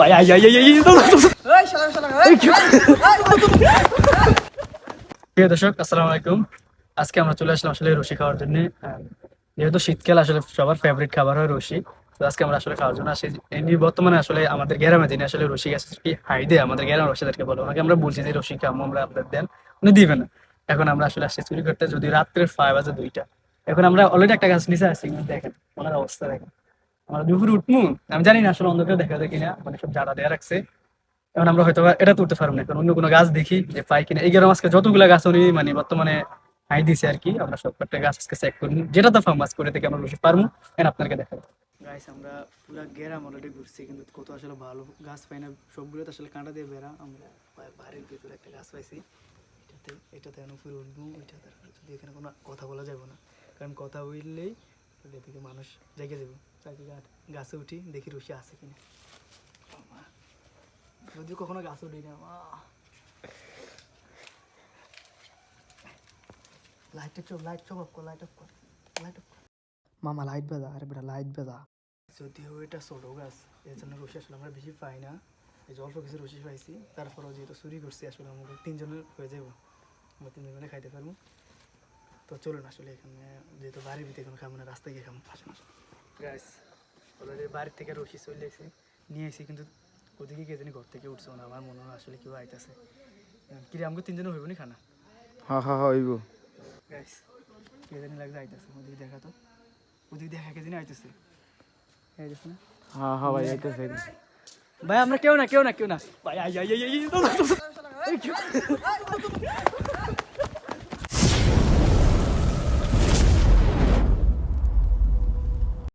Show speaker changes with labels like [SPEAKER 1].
[SPEAKER 1] ভাই I I I I প্রিয় দর্শক আসসালামু আলাইকুম। আজকে আমরা চলে আসলাম আসলে রসি খাওয়ার জন্য। যেহেতু শীতকাল আসলে সবার ফেভারিট খাবার হয় রসি তো আজকে আমরা আসলে খাওয়ার জন্য আসি। এমনি বর্তমানে আসলে আমাদের গ্রামে যিনি আসলে রসি গাছ কি হাই দেয় আমাদের গ্রামের রসিদেরকে বলো ওনাকে আমরা বলছি যে রসি খাব আমরা আপনাদের দেন। উনি দিবে না। এখন আমরা আসলে আসছি চুরি করতে যদি রাত্রে ফাইভ বাজে দুইটা। এখন আমরা অলরেডি একটা গাছ নিচে আসছি দেখেন ওনার অবস্থা দেখেন। আমরা দুপুরে উঠমু। আমি জানি না আসলে অন্ধকার দেখা যায় কিনা মানে সব জাড়া দেয়া রাখছে। এখন আমরা হয়তো এটা তুলতে পারব না এখন অন্য কোনো গাছ দেখি যে পাই কিনা। এই গ্রাম আজকে যতগুলো গাছ উনি মানে বর্তমানে হাই দিছে আর কি, আমরা সব গাছ আজকে চেক করি যেটা তো করে থেকে আমরা পারব। এখন আপনাকে দেখাবো। গাইস আমরা পুরো গ্রাম ঘুরছি, কিন্তু কত আসলে ভালো গাছ পাই না। সবগুলো তো আসলে কাঁটা দিয়ে বেড়া। আমরা ভিতরে একটা গাছ পাইছি। এটাতে এটাতে এখন উপরে উঠবো যদি এখানে কোনো কথা বলা যাবে না। কারণ কথা বললেই মানুষ জেগে যাবে। গাছে উঠি দেখি রুশি আছে কিনা। যদিও কখনো গাছে উঠি না লাইটটা চোখ লাইট চোখ অফ কর লাইট অফ কর লাইট অফ কর।
[SPEAKER 2] মামা লাইট বেজা আরে বেটা লাইট বেজা।
[SPEAKER 1] যদিও এটা ছোট গাছ এর জন্য রশি আসলে আমরা বেশি পাই না। এই যে অল্প কিছু রশি পাইছি তারপরেও যেহেতু চুরি করছি আসলে আমাকে তিনজনের হয়ে যাব আমরা তিনজনে খাইতে পারব। তো চলুন আসলে এখানে যেহেতু বাড়ির ভিতরে কোনো খাব না রাস্তায় গিয়ে খাব আসেন আসেন। গাছ বাড়ির থেকে রশি চলে এসে নিয়ে এসে কিন্তু ওদিকে কে জানি ঘর থেকে উঠছে না আমার মনে হয় আসলে কেউ আইতেছে কিরে আমাকে তিনজনে হইব নি খানা
[SPEAKER 2] হা হা হা হইব
[SPEAKER 1] গাইস কে জানি লাগছে আইতেছে ওদিকে দেখা তো ওদিকে দেখা কে জানি আইতেছে আইতেছে না
[SPEAKER 2] হা হা ভাই আইতেছে
[SPEAKER 1] ভাই আমরা কেউ না কেউ না কেউ না ভাই আই আই আই আই